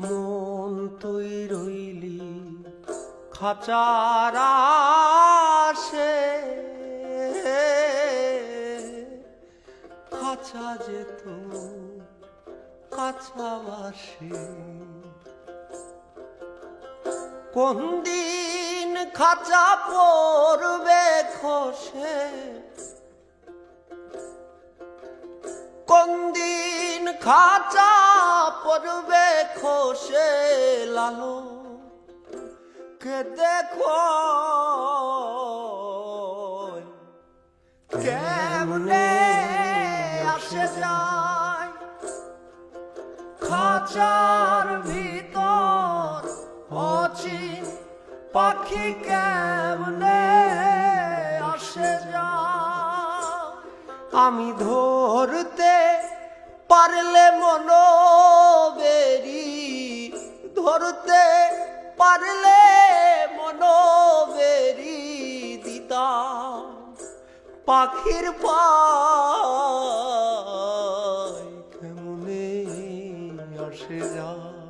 মন তুই রইলি, খাচার আসে খাঁচা যেত কাছাবাসে। কোন দিন খাঁচা পড়বে খসে? কোন দিন খাঁচা পড়বে খসে লালো, কে দেখো? কেমনে আসে যায়? খাঁচার ভিতর অচিন পাখি কেমনে আসে যায়? আমি ধরতে পারলে মনোবেরি ধরতে পারলে মনোবেরি দিতাম পাখির পা কেমনে আসে যায়।